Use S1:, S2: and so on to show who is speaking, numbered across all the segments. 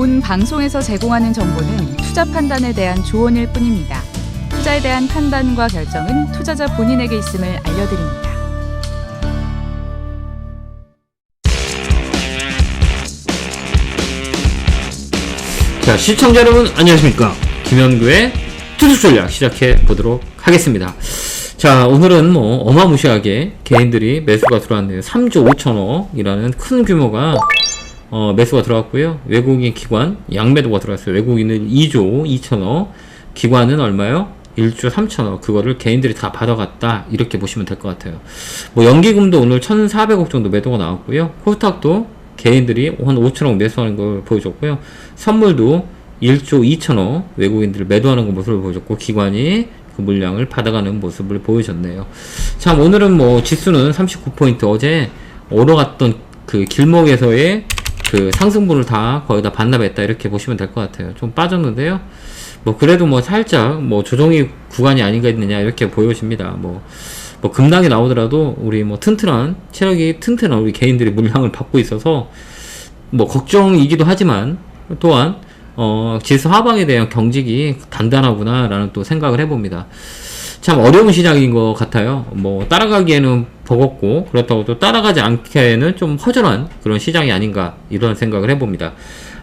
S1: 본 방송에서 제공하는 정보는 투자 판단에 대한 조언일 뿐입니다. 투자에 대한 판단과 결정은 투자자 본인에게 있음을 알려드립니다.
S2: 자, 시청자 여러분, 안녕하십니까. 김현구의 투숙 전략 시작해 보도록 하겠습니다. 자, 오늘은 뭐, 어마무시하게 개인들이 매수가 들어왔네요. 3조 5천억이라는 큰 규모가, 어, 매수가 들어왔고요. 외국인 기관, 양매도가 들어왔어요. 외국인은 2조 2천억, 기관은 얼마요? 1조 3천억. 그거를 개인들이 다 받아갔다. 이렇게 보시면 될 것 같아요. 뭐, 연기금도 오늘 1,400억 정도 매도가 나왔고요. 코스닥도 개인들이 한 5천억 매수하는 걸 보여줬고요. 선물도 1조 2천억 외국인들 매도하는 거 모습을 보여줬고 기관이 그 물량을 받아가는 모습을 보여줬네요. 참 오늘은 뭐 지수는 39포인트 어제 오러 갔던 그 길목에서의 그 상승분을 다 거의 다 반납했다 이렇게 보시면 될 것 같아요. 좀 빠졌는데요. 뭐 그래도 뭐 살짝 뭐 조정이 구간이 아니겠느냐 이렇게 보여집니다. 뭐, 뭐 급락이 나오더라도 우리 뭐 튼튼한 체력이 튼튼한 우리 개인들이 물량을 받고 있어서 뭐 걱정이기도 하지만 또한 어 지수 하방에 대한 경직이 단단하구나라는 또 생각을 해봅니다. 참 어려운 시장인 것 같아요. 뭐 따라가기에는 버겁고 그렇다고 또 따라가지 않기에는 좀 허전한 그런 시장이 아닌가 이런 생각을 해봅니다.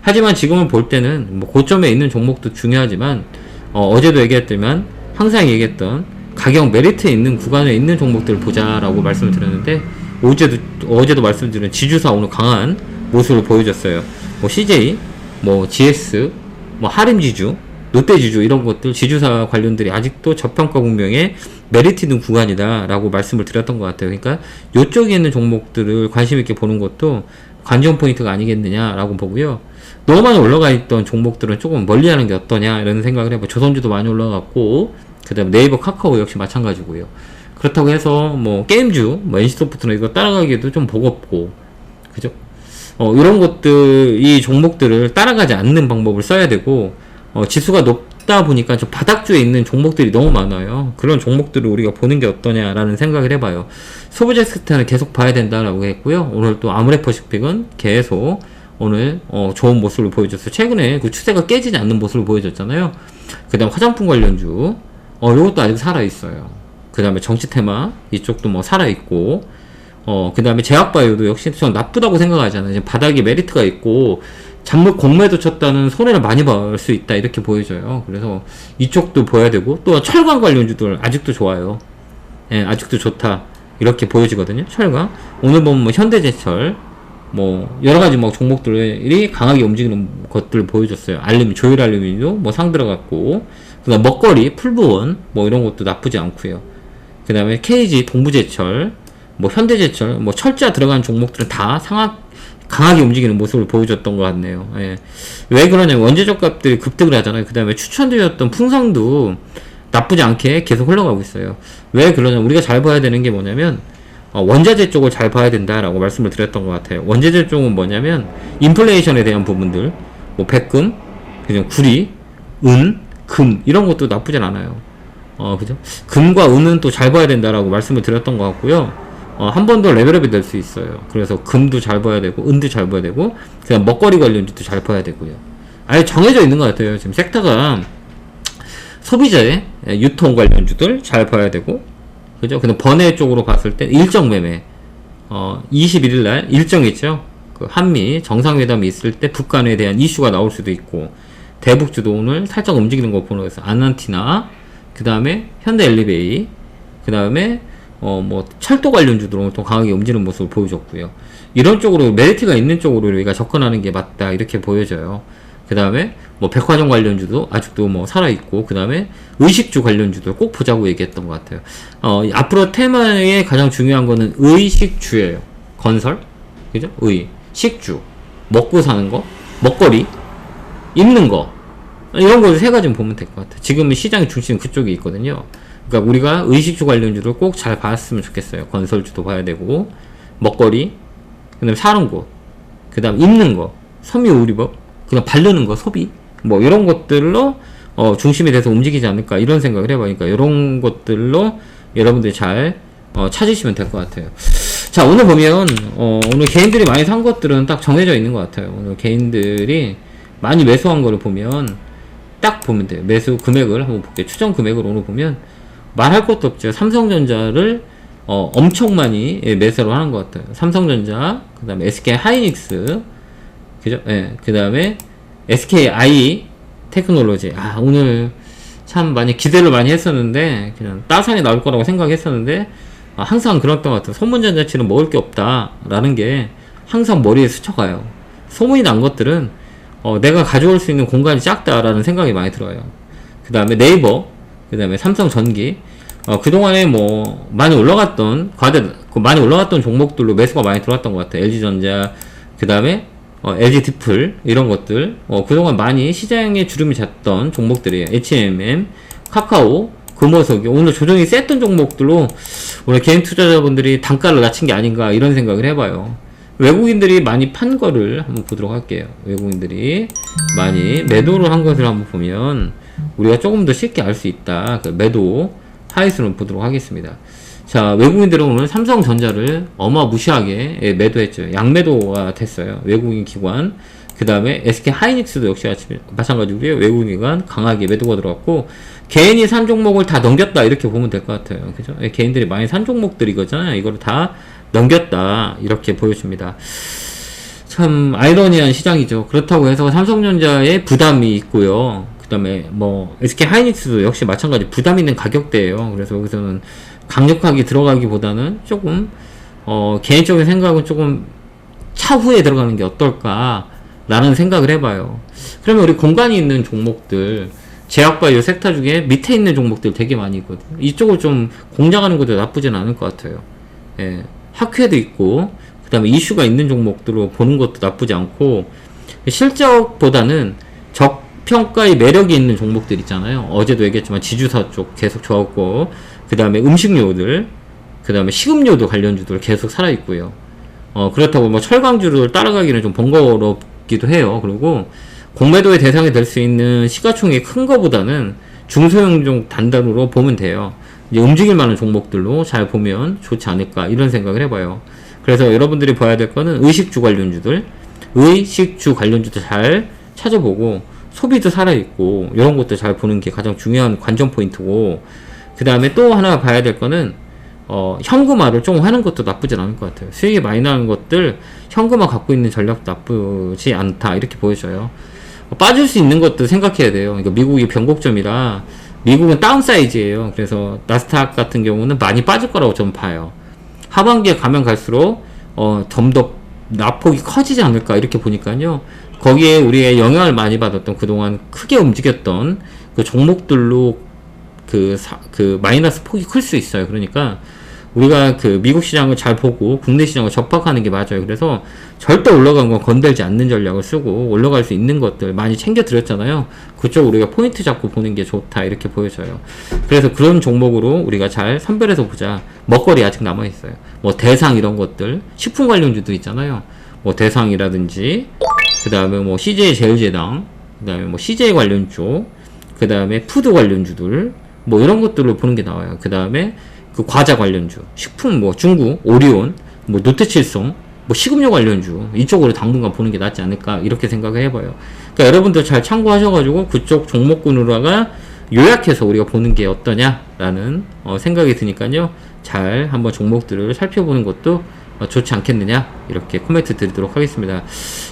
S2: 하지만 지금은 볼 때는 뭐 고점에 있는 종목도 중요하지만 어, 제도 얘기했지만 항상 얘기했던 가격 메리트에 있는 구간에 있는 종목들을 보자라고 말씀을 드렸는데 어제도 어제도 말씀드린 지주사 오늘 강한 모습을 보여줬어요. 뭐 CJ, 뭐 GS, 뭐 하림지주, 롯데지주 이런 것들 지주사 관련들이 아직도 저평가 공명에 메리트 있는 구간이다라고 말씀을 드렸던 것 같아요. 그러니까 이쪽에 있는 종목들을 관심 있게 보는 것도 관전 포인트가 아니겠느냐라고 보고요. 너무 많이 올라가 있던 종목들은 조금 멀리하는 게 어떠냐 이런 생각을 해봐. 조선주도 많이 올라갔고 그다음 에 네이버, 카카오 역시 마찬가지고요. 그렇다고 해서 뭐 게임주, 뭐 NC소프트나 이거 따라가기에도 좀 버겁고 그죠? 어, 이런 것들, 이 종목들을 따라가지 않는 방법을 써야 되고, 어, 지수가 높다 보니까 좀 바닥주에 있는 종목들이 너무 많아요. 그런 종목들을 우리가 보는 게 어떠냐라는 생각을 해봐요. 소비자 스타는 계속 봐야 된다라고 했고요. 오늘 또 아무래퍼시픽은 계속 오늘 어, 좋은 모습을 보여줬어요. 최근에 그 추세가 깨지지 않는 모습을 보여줬잖아요. 그 다음 화장품 관련주, 어, 요것도 아직 살아있어요. 그 다음에 정치 테마, 이쪽도 뭐 살아있고, 어, 그 다음에 제약바이오도 역시 전 나쁘다고 생각하잖아요. 바닥에 메리트가 있고, 잔물 공매도 쳤다는 손해를 많이 볼 수 있다. 이렇게 보여져요. 그래서 이쪽도 보여야 되고, 또 철강 관련주들 아직도 좋아요. 예, 아직도 좋다. 이렇게 보여지거든요. 철강. 오늘 보면 뭐 현대제철, 뭐, 여러 가지 뭐 종목들이 강하게 움직이는 것들을 보여줬어요. 알루미, 조일 알루미늄도 뭐 상 들어갔고, 그 다음 먹거리, 풀부원, 뭐 이런 것도 나쁘지 않고요. 그 다음에 KG, 동부제철, 뭐 현대제철, 뭐 철자 들어간 종목들은 다 상하, 강하게 움직이는 모습을 보여줬던 것 같네요. 예. 왜 그러냐면 원재적 값들이 급등을 하잖아요. 그 다음에 추천드렸던 풍성도 나쁘지 않게 계속 흘러가고 있어요. 왜 그러냐면 우리가 잘 봐야 되는 게 뭐냐면 어, 원자재 쪽을 잘 봐야 된다라고 말씀을 드렸던 것 같아요. 원자재 쪽은 뭐냐면 인플레이션에 대한 부분들, 뭐 백금, 그냥 구리, 은, 금 이런 것도 나쁘진 않아요. 어, 그죠? 금과 은은 또 잘 봐야 된다라고 말씀을 드렸던 것 같고요. 어, 한 번 더 레벨업이 될 수 있어요. 그래서 금도 잘 봐야 되고, 은도 잘 봐야 되고, 그냥 먹거리 관련주도 잘 봐야 되고요. 아예 정해져 있는 것 같아요. 지금 섹터가 소비자의 유통 관련주들 잘 봐야 되고, 그죠? 근데 번외 쪽으로 봤을 때 일정 매매, 어, 21일 날 일정 있죠? 그 한미 정상회담이 있을 때 북한에 대한 이슈가 나올 수도 있고, 대북주도 오늘 살짝 움직이는 거 거에서 아난티나, 그 다음에 현대 엘리베이, 그 다음에 어 뭐 철도 관련주들 오늘 또 강하게 움직이는 모습을 보여줬고요. 이런 쪽으로 메리트가 있는 쪽으로 우리가 접근하는 게 맞다 이렇게 보여져요. 그 다음에 뭐 백화점 관련주도 아직도 뭐 살아있고 그 다음에 의식주 관련주도 꼭 보자고 얘기했던 것 같아요. 어 앞으로 테마의 가장 중요한 거는 의식주예요. 건설, 그죠? 의, 식주, 먹고 사는 거, 먹거리, 입는 거 이런 걸세 가지 보면 될 것 같아요. 지금은 시장의 중심은 그쪽에 있거든요. 그러니까 우리가 의식주 관련주를 꼭 잘 봤으면 좋겠어요. 건설주도 봐야 되고 먹거리, 그다음 에 사는 곳, 그다음 입는 거, 섬유의료법, 그다음 바르는 거, 소비 뭐 이런 것들로 어, 중심이 돼서 움직이지 않을까 이런 생각을 해보니까 이런 것들로 여러분들이 잘 어, 찾으시면 될 것 같아요. 자 오늘 보면 어, 오늘 개인들이 많이 산 것들은 딱 정해져 있는 것 같아요. 오늘 개인들이 많이 매수한 거를 보면 딱 보면 돼요. 매수 금액을 한번 볼게요. 추정 금액을 오늘 보면 말할 것도 없죠. 삼성전자를 어, 엄청 많이 예, 매수를 하는 것 같아요. 삼성전자, 그 다음에 SK 하이닉스, 그죠? 예, 그 다음에 SKI 테크놀로지. 아, 오늘 참 많이 기대를 많이 했었는데, 그냥 따상에 나올 거라고 생각했었는데, 아, 항상 그랬던 것 같아요. 소문전자치는 먹을 게 없다라는 게 항상 머리에 스쳐가요. 소문이 난 것들은 어, 내가 가져올 수 있는 공간이 작다라는 생각이 많이 들어요. 그 다음에 네이버, 그 다음에 삼성 전기, 어, 그동안에 뭐, 많이 올라갔던, 과대, 그 많이 올라갔던 종목들로 매수가 많이 들어왔던 것 같아요. LG전자, 그 다음에, 어, LG 디플, 이런 것들, 어, 그동안 많이 시장에 주름이 잤던 종목들이에요. H&M, 카카오, 금호석이, 오늘 조정이 셌던 종목들로, 오늘 개인 투자자분들이 단가를 낮춘 게 아닌가, 이런 생각을 해봐요. 외국인들이 많이 판 거를 한번 보도록 할게요. 외국인들이 많이 매도를 한 것을 한번 보면, 우리가 조금 더 쉽게 알 수 있다. 그 매도, 하이스를 보도록 하겠습니다. 자, 외국인들은 오늘 삼성전자를 어마무시하게 예, 매도했죠. 양매도가 됐어요. 외국인 기관. 그 다음에 SK 하이닉스도 역시 마찬가지고요. 외국인 기관 강하게 매도가 들어갔고, 개인이 산 종목을 다 넘겼다. 이렇게 보면 될 것 같아요. 그죠? 예, 개인들이 많이 산 종목들이거든요. 이거를 다 넘겼다. 이렇게 보여줍니다. 참 아이러니한 시장이죠. 그렇다고 해서 삼성전자에 부담이 있고요. 그 다음에 뭐 SK 하이닉스도 역시 마찬가지 부담 있는 가격대예요. 그래서 여기서는 강력하게 들어가기보다는 조금 어 개인적인 생각은 조금 차후에 들어가는 게 어떨까 라는 생각을 해봐요. 그러면 우리 공간이 있는 종목들 제약바이오 섹터 중에 밑에 있는 종목들 되게 많이 있거든요. 이쪽을 좀 공략하는 것도 나쁘진 않을 것 같아요. 예, 학회도 있고 그 다음에 이슈가 있는 종목들로 보는 것도 나쁘지 않고 실적보다는 적 평가의 매력이 있는 종목들 있잖아요. 어제도 얘기했지만 지주사 쪽 계속 좋았고 그 다음에 음식료들 그 다음에 식음료도 관련주들 계속 살아 있고요. 어 그렇다고 뭐 철강주를 따라가기는 좀 번거롭기도 해요. 그리고 공매도의 대상이 될 수 있는 시가총액이 큰 거보다는 중소형 종 단단으로 보면 돼요. 이제 움직일 만한 종목들로 잘 보면 좋지 않을까 이런 생각을 해봐요. 그래서 여러분들이 봐야 될 거는 의식주 관련주들, 의식주 관련주도 잘 찾아보고 소비도 살아있고 이런 것도 잘 보는 게 가장 중요한 관전 포인트고 그 다음에 또 하나 봐야 될 거는 어, 현금화를 좀 하는 것도 나쁘진 않을 것 같아요. 수익이 많이 나는 것들 현금화 갖고 있는 전략 나쁘지 않다 이렇게 보여져요. 어, 빠질 수 있는 것도 생각해야 돼요. 그러니까 미국이 변곡점이라 미국은 다운 사이즈예요. 그래서 나스닥 같은 경우는 많이 빠질 거라고 저는 봐요. 하반기에 가면 갈수록 어, 좀더 낙폭이 커지지 않을까 이렇게 보니까요. 거기에 우리의 영향을 많이 받았던 그동안 크게 움직였던 그 종목들로 그, 사, 그 마이너스 폭이 클 수 있어요. 그러니까 우리가 그 미국 시장을 잘 보고 국내 시장을 접박하는 게 맞아요. 그래서 절대 올라간 건 건들지 않는 전략을 쓰고 올라갈 수 있는 것들 많이 챙겨 드렸잖아요. 그쪽 우리가 포인트 잡고 보는 게 좋다 이렇게 보여져요. 그래서 그런 종목으로 우리가 잘 선별해서 보자. 먹거리 아직 남아 있어요. 뭐 대상 이런 것들, 식품 관련주도 있잖아요. 뭐 대상이라든지 그 다음에 뭐 CJ 제일제당, 그 다음에 뭐 CJ 관련 쪽, 그 다음에 푸드 관련주들, 뭐 이런 것들을 보는 게 나와요. 그 다음에 그 과자 관련주, 식품 뭐 중국, 오리온, 뭐 노태칠성, 뭐 식음료 관련주 이쪽으로 당분간 보는 게 낫지 않을까 이렇게 생각을 해봐요. 그러니까 여러분들 잘 참고하셔가지고 그쪽 종목군으로가 요약해서 우리가 보는 게 어떠냐라는 어, 생각이 드니까요. 잘 한번 종목들을 살펴보는 것도 어, 좋지 않겠느냐 이렇게 코멘트 드리도록 하겠습니다.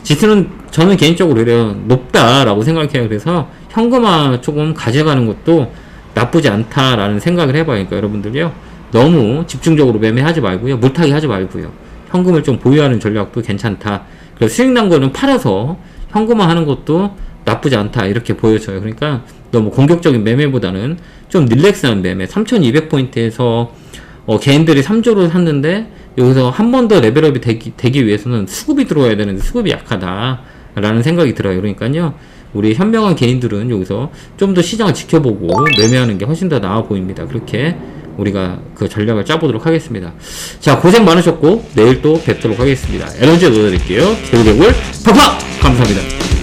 S2: 지수는 저는 개인적으로 오히려 높다라고 생각해요. 그래서 현금화 조금 가져가는 것도 나쁘지 않다라는 생각을 해봐요. 그러니까 여러분들요 너무 집중적으로 매매하지 말고요 물타기 하지 말고요 현금을 좀 보유하는 전략도 괜찮다. 그래서 수익 난 거는 팔아서 현금화 하는 것도 나쁘지 않다 이렇게 보여져요. 그러니까 너무 공격적인 매매보다는 좀 릴렉스한 매매 3200포인트에서 어, 개인들이 3조를 샀는데 여기서 한 번 더 레벨업이 되기, 되기 위해서는 수급이 들어와야 되는데 수급이 약하다라는 생각이 들어요. 그러니까요. 우리 현명한 개인들은 여기서 좀 더 시장을 지켜보고 매매하는 게 훨씬 더 나아 보입니다. 그렇게 우리가 그 전략을 짜보도록 하겠습니다. 자, 고생 많으셨고, 내일 또 뵙도록 하겠습니다. 에너지 얻어드릴게요. 개구개굴 팍팍! 감사합니다.